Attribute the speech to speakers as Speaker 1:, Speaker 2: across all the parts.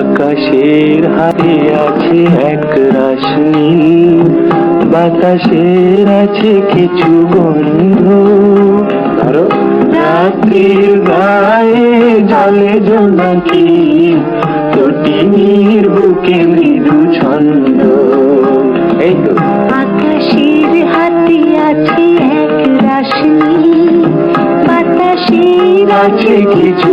Speaker 1: আকাশের হাতে আছে এক রাশ। নীল বাতাসের আছে কিছু গন্ধ। রাত্রির গায়ে জলে জোনাকি তটিনীর বুকে মৃদু ছন্দ। এই তো।
Speaker 2: আকাশের হাতে আছে এক রাশি। বাতাসের আছে কিছু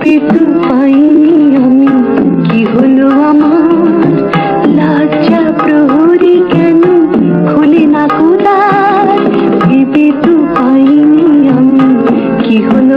Speaker 2: পেত পাইনি আমি কি হলো আমার লজ্জা প্রহরী কেন খুলে না কোদার ভেবে তো পাইনি আমি কি হলো